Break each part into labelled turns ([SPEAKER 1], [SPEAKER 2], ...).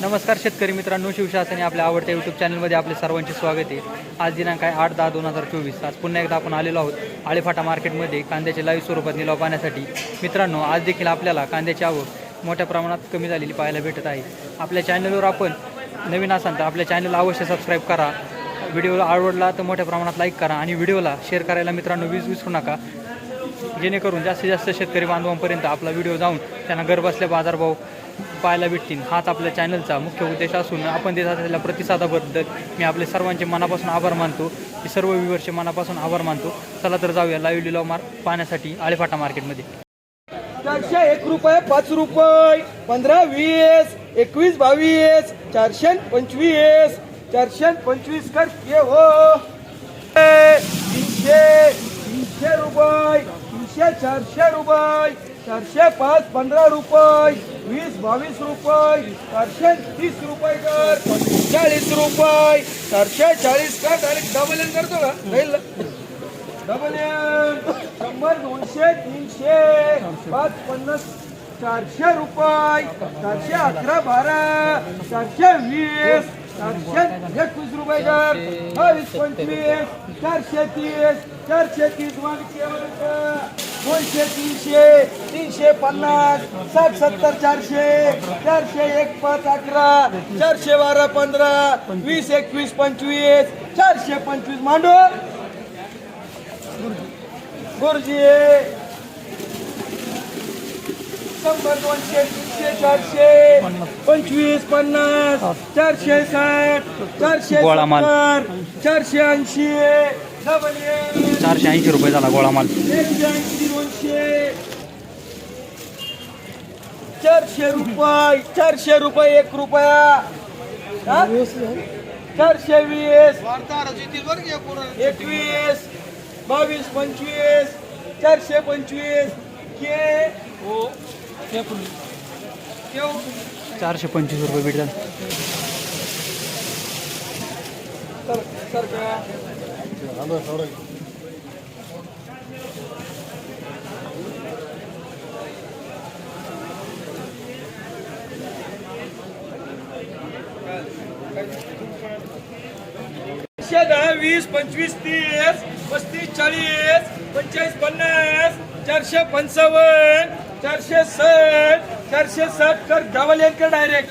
[SPEAKER 1] नमस्कार शेतकरी मित्रांनो शिवशासने आपल्या आवडत्या यूट्यूब चॅनलमध्ये आपले सर्वांचे स्वागत आहे. आज दिनांक आहे आठ दहा दोन हजार चोवीस. आज पुन्हा एकदा आपण आलेलो आहोत आळेफाटा मार्केटमध्ये कांद्याचे लाईव्ह स्वरूपात निलाव पाहण्यासाठी. मित्रांनो आज देखील आपल्याला कांद्याची आवक मोठ्या प्रमाणात कमी झालेली पाहायला भेटत आहे. आपल्या चॅनलवर आपण नवीन असाल तर आपल्या चॅनलला अवश्य सबस्क्राईब करा. व्हिडिओला आवडला तर मोठ्या प्रमाणात लाईक करा आणि व्हिडिओला शेअर करायला मित्रांनो वीज विसरू नका. जेणेकरून जास्तीत जास्त शेतकरी बांधवांपर्यंत आपला व्हिडिओ जाऊन त्यांना घर बसल्या बाजारभाव पाहायला भेटतील. हाच आपल्या चॅनलचा मुख्य उद्देश असून आपण देत असलेल्या प्रतिसादाबद्दल मी आपले सर्वांचे मनापासून आभार मानतो. मी सर्व व्ह्युअर्सचे मनापासून आभार मानतो. चला तर जाऊया लाईव्ह लिलाव मार पाहण्यासाठी आळेफाटा मार्केटमध्ये
[SPEAKER 2] चारशे एक रुपये पाच रुपये पंधरा वीस एकवीस बावीस चारशे पंचवीस चारशे पंचवीस कर ये हो. तीनशे तीनशे रुपये तीनशे चारशे रुपये. चारशे पाच पंधरा रुपये वीस बावीस रुपये चारशे तीस रुपये कर. चाळीस रुपये. चारशे चाळीस का? डायरेक्ट डबल एन करतो का? राहील डबल एम शंभर दोनशे तीनशे. पाच पन्नास. चारशे रुपये. चारशे अकरा बारा. चारशे वीस. चारशे एकवीस रुपये कर. बावीस पंचवीस. चारशे तीस चारशे तीस वाढके दोनशे तीनशे तीनशे पन्नास साठ सत्तर चारशे चारशे एक पाच अकरा चारशे बारा पंधरा वीस एकवीस पंचवीस चारशे पंचवीस मांडो गुरुजी शंभर दोनशे तीनशे चारशे पंचवीस पन्नास चारशे साठ चारशे
[SPEAKER 1] गोळा माल.
[SPEAKER 2] सत्तर चारशे ऐंशी डबल
[SPEAKER 1] चारशे ऐंशी रुपये झाला गोळा माल.
[SPEAKER 2] एकशे ऐंशी दोनशे. चारशे रुपये चारशे रुपये एक रुपया. हा? चारशे वीस. एकवीस बावीस पंचवीस चारशे पंचवीस. के?
[SPEAKER 1] चारशे पंचवीस रुपये भेट
[SPEAKER 2] दहा वीस पंचवीस तीस पस्तीस चाळीस पंचेचाळीस पन्नास चारशे पंचावन्न. चारशे साठ चारशे साठ कर डबल एक कर डायरेक्ट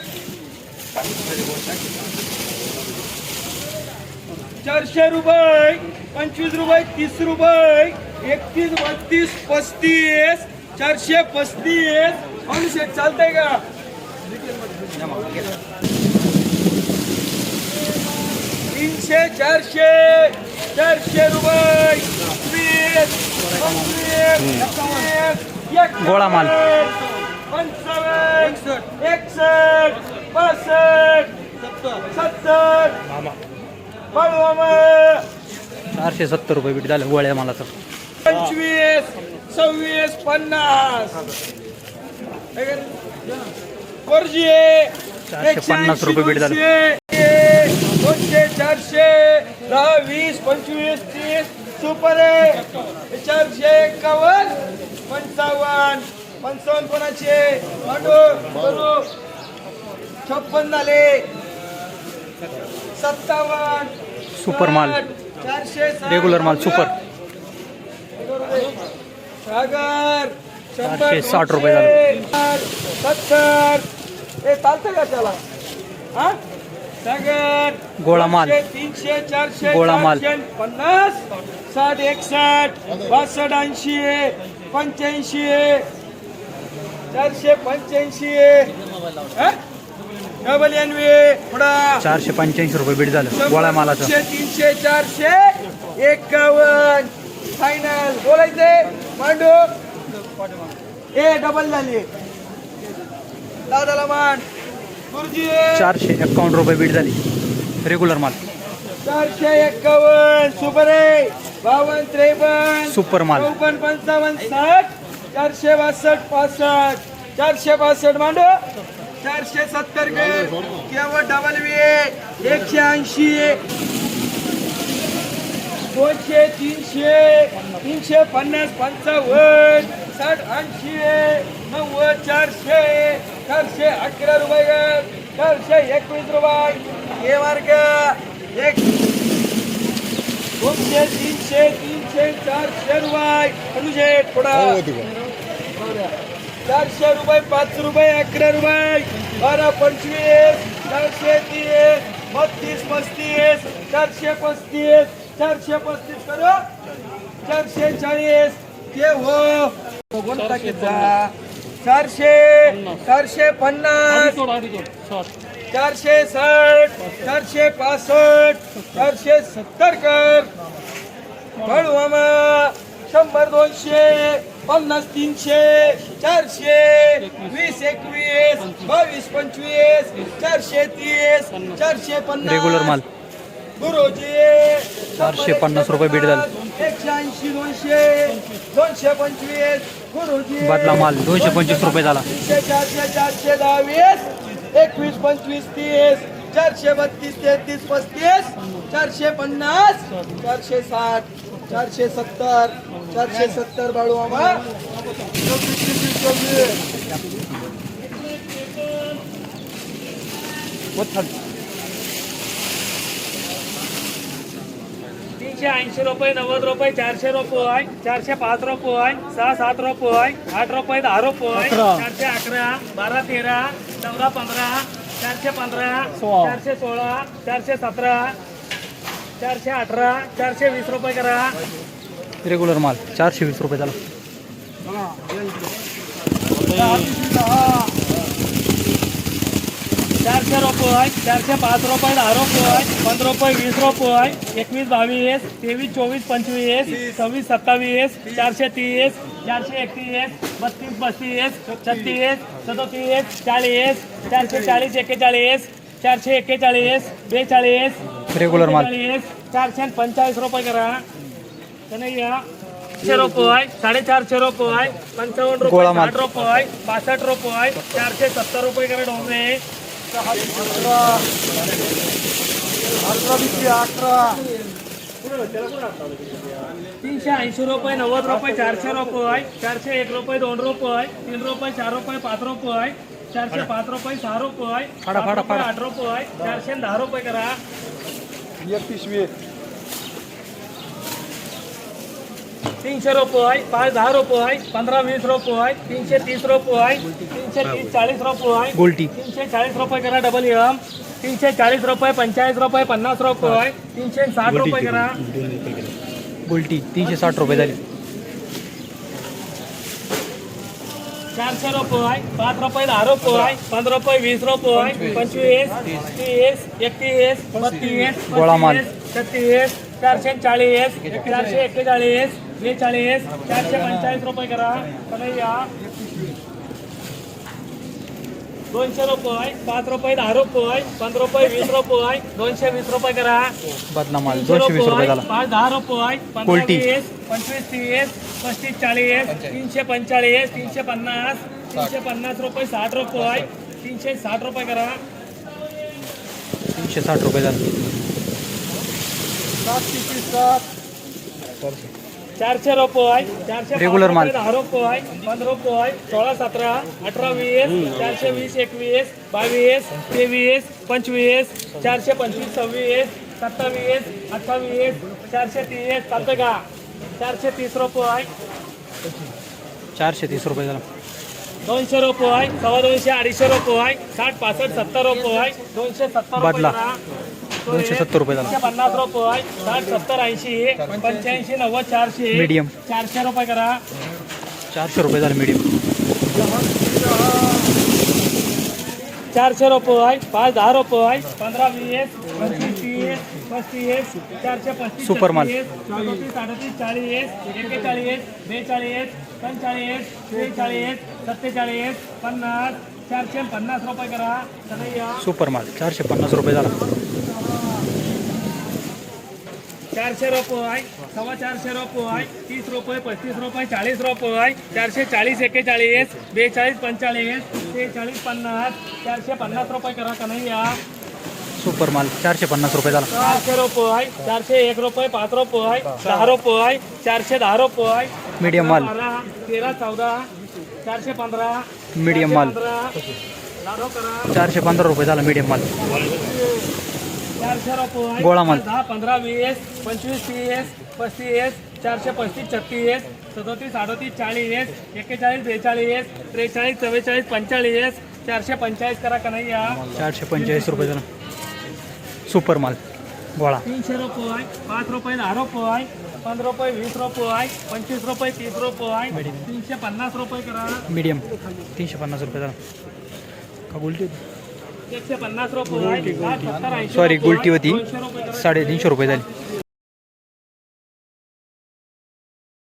[SPEAKER 2] चारशे रुपये पंचवीस रुपये तीस रुपये एकतीस बत्तीस पस्तीस चारशे पस्तीस. पाचशे चालतंय का? तीनशे चारशे चारशे रुपये. वीस पंचवीस
[SPEAKER 1] गोळा माल.
[SPEAKER 2] पंचावन्न एकसष्ट पासष्ट सत्तर
[SPEAKER 1] चारशे सत्तर रुपये भेट झालं गोळ्या मालाचं
[SPEAKER 2] पंचवीस सव्वीस पन्नास
[SPEAKER 1] चारशे पन्नास रुपये बीट झालं.
[SPEAKER 2] दोनशे चारशे दहा वीस पंचवीस तीस सुपर आहे चारशे एकावन्न पंचावन्न पंचावन्न कोणाचे मांडू करू छप्पन झाले सत्तावन्न
[SPEAKER 1] सुपर माल.
[SPEAKER 2] चारशे
[SPEAKER 1] रेग्युलर माल, सुपर.
[SPEAKER 2] सागर
[SPEAKER 1] चारशे साठ रुपये झाले.
[SPEAKER 2] सत्तर हे चालतं का त्याला हा सागर
[SPEAKER 1] गोळा माल.
[SPEAKER 2] तीनशे चारशे
[SPEAKER 1] गोळा माल.
[SPEAKER 2] पन्नास साठ एकसष्ट बासष्ट ऐंशी पंच्याऐंशी. चारशे पंच्याऐंशी. हा? डबल एनवे पुढा.
[SPEAKER 1] चारशे पंच्याऐंशी रुपये भेट झालं. गोळ्या मालाचं.
[SPEAKER 2] तीनशे चारशे एकावन्न. फायनल बोलायचे? मांडू. ए डबल झाली. दादाला मान गुरुजी.
[SPEAKER 1] चारशे एकावन्न रुपये भेट झाली. रेग्युलर माल.
[SPEAKER 2] चारशे एकावन्न सुपर बावन्न त्रेपन्न.
[SPEAKER 1] सुपर माल.
[SPEAKER 2] चौपन्न पंचावन्न साठ. चारशे बासष्ट पासष्ट. चारशे बासष्ट मांडू. चारशे सत्तर केवळ डबल वे एकशे ऐंशी. दोनशे तीनशे. तीनशे पन्नास पंचावन्न. साठ ऐंशी. नव्वद चारशे. चारशे अकरा रुपये चारशे एकवीस रुपये. हे वर्ग. एक दोनशे तीनशे तीनशे चारशे रुपये. अनुशे थोडा. चारशे रुपये पाच रुपये अकरा रुपये. बारा पंचवीस. चारशे तीस. बत्तीस पस्तीस. चारशे पस्तीस. चारशे पस्तीस करू? चारशे चाळीस. ते हो. कोणता चारशे चारशे पन्नास. चारशे साठ चारशे पासष्ट चारशे सत्तर कर. मामा शंभर दोनशे पन्नास तीनशे चारशे वीस एकवीस बावीस पंचवीस चारशे तीस चारशे पन्नास.
[SPEAKER 1] रेग्युलर माल.
[SPEAKER 2] गुरुजी
[SPEAKER 1] चारशे पन्नास रुपये बीट झाले.
[SPEAKER 2] एकशे ऐंशी दोनशे दोनशे पंचवीस. गुरुजी
[SPEAKER 1] बदला माल दोनशे पंचवीस रुपये झाला.
[SPEAKER 2] तीनशे चारशे चारशे दहावीस एकवीस पंचवीस तीस चारशे बत्तीस तेहतीस पस्तीस चारशे पन्नास चारशे साठ चारशे सत्तर चारशे सत्तर बाळू मामा चोवीस, चोवीस, चोवीस.
[SPEAKER 3] तीनशे ऐंशी रुपये नव्वद रुपये चारशे रुपये चारशे पाच रुपये सहा सात रुपये आठ रुपये दहा रुपये चारशे अकरा बारा तेरा चौदा पंधरा चारशे पंधरा चारशे सोळा चारशे सतरा चारशे अठरा चारशे वीस रुपये करा.
[SPEAKER 1] रेग्युलर माल चारशे वीस रुपये झाला
[SPEAKER 3] चारशे रुपये चारशे पाच रुपये दहा रुपये पंधरा रुपये वीस रुपये एकवीस बावीस तेवीस चोवीस पंचवीस सव्वीस सत्तावीस चारशे तीस चारशे एकतीस बत्तीस पस्तीस छत्तीस सदोतीस चाळीस चारशे चाळीस एक्केचाळीस चारशे एक्केचाळीस बेचाळीस
[SPEAKER 1] रेग्युलर
[SPEAKER 3] चाळीस चारशे आणि पंचेचाळीस रुपये करा. कन्हैया चारशे रुपये साडेचारशे रुपये पंचावन्न
[SPEAKER 1] गोळा
[SPEAKER 3] रुपये. साठ रुपये पासष्ट रुपये चारशे सत्तर रुपये करा डोंगरे. तीनशे ऐंशी रुपये नव्वद रुपये चारशे रुपये चारशे एक रुपये दोन रुपये तीन रुपये चार रुपये पाच रुपये चारशे पाच रुपये सहा रुपये. आठ रुपये चारशे दहा रुपये करा तीनशे रुपये पाच दहा रुपये पंधरा वीस रुपये तीनशे तीस रुपये तीनशे चाळीस रुपये
[SPEAKER 1] गोल्टी.
[SPEAKER 3] तीनशे चाळीस रुपये करा डबल एम तीनशे चाळीस रुपये पंचेचाळीस रुपये पन्नास रुपये तीनशे साठ रुपये करा.
[SPEAKER 1] गोल्टी तीनशे साठ रुपये झाली.
[SPEAKER 3] चारशे रुपये पाच रुपये दहा रुपये पंधरा रुपये वीस रुपये पंचवीस. तीस एकतीस बत्तीस. छत्तीस चारशे चाळीस चारशे एक्केचाळीस बेचाळीस चारशे पंचेचाळीस रुपये करा. कन्हैया दोनशे रुपये पाच रुपये दहा रुपये पंधरा रुपये वीस रुपये दोनशे वीस रुपये करा.
[SPEAKER 1] बदला माल दोनशे वीस रुपये झाला.
[SPEAKER 3] पाच दहा रुपये पंधरा. वीस पंचवीस तीस पस्तीस चाळीस तीनशे पंचेचाळीस तीनशे पन्नास तीनशे पन्नास रुपये साठ रुपये तीनशे साठ रुपये करा.
[SPEAKER 1] तीनशे साठ रुपये झाले.
[SPEAKER 3] चारशे रुपये चारशे पाच
[SPEAKER 1] Regular माल.
[SPEAKER 3] रुपये, दहा रुपये पंधरा रुपये सोळा सतरा अठरा वीस चारशे वीस एकवीस बावीस तेवीस पंचवीस चारशे पंचवीस सव्वीस सत्तावीस अठ्ठावीस चारशे तीस. चालतं का? चारशे तीस रुपये
[SPEAKER 1] चारशे तीस रुपये झाला.
[SPEAKER 3] दोनशे रुपये सव्वा दोनशे अडीचशे रुपये साठ पासष्ट सत्तर रुपये दोनशे सत्तर रुपये
[SPEAKER 1] बदला. दोनशे सत्तर रुपये झाला.
[SPEAKER 3] पन्नास रुपये साठ सत्तर ऐंशी. पंच्याऐंशी नव्वद चारशे.
[SPEAKER 1] Medium.
[SPEAKER 3] चारशे रुपये करा.
[SPEAKER 1] चारशे रुपये झाले मीडियम
[SPEAKER 3] चारशे रुपये पाच दहा रुपये पंधरा वीस पंचवीस तीस पस्तीस चारशे पस्तीस
[SPEAKER 1] Super माल.
[SPEAKER 3] सदोतीस अडतीस चाळीस एक्केचाळीस बेचाळीस पंचेचाळीस त्रेचाळीस सत्तेचाळीस पन्नास चारशे पन्नास रुपये करा.
[SPEAKER 1] सुपर माल चारशे पन्नास रुपये झाला.
[SPEAKER 3] चारशे रुपये सव्वा चारशे रुपये तीस रुपये पस्तीस रुपये चाळीस रुपये चारशे चाळीस एक्केचाळीस बेचाळीस पंचेचाळीस त्रेचाळीस पन्नास चारशे पन्नास रुपये करा कन्हैया
[SPEAKER 1] सुपर माल चारशे पन्नास रुपये झाला.
[SPEAKER 3] चारशे रुपये चारशे एक रुपये पाच रुपये दहा रुपये चारशे दहा रुपये
[SPEAKER 1] मीडियम माल.
[SPEAKER 3] तेरा चौदा चारशे पंधरा
[SPEAKER 1] मीडियम माल. चारशे पंधरा रुपये झाला मीडियम माल.
[SPEAKER 3] चारशे रुपये
[SPEAKER 1] गोळा माल.
[SPEAKER 3] दहा पंधरा वीस पंचवीस तीस पस्तीस चारशे पस्तीस छत्तीस सदोतीस अडोतीस चाळीस एक्केचाळीस बेचाळीस त्रेचाळीस चव्वेचाळीस पंचेचाळीस चारशे पंचेचाळीस करा का नाही या?
[SPEAKER 1] चारशे पंचेचाळीस रुपये झाला सुपर माल. गोळा.
[SPEAKER 3] तीनशे रुपये पाच रुपये दहा रुपये पंधरा रुपये वीस रुपये पंचवीस रुपये तीस रुपये तीनशे पन्नास रुपये करा.
[SPEAKER 1] मीडियम तीनशे पन्नास रुपये झाला का गुलटी सॉरी गुलटी होती. साडेतीनशे रुपये झाली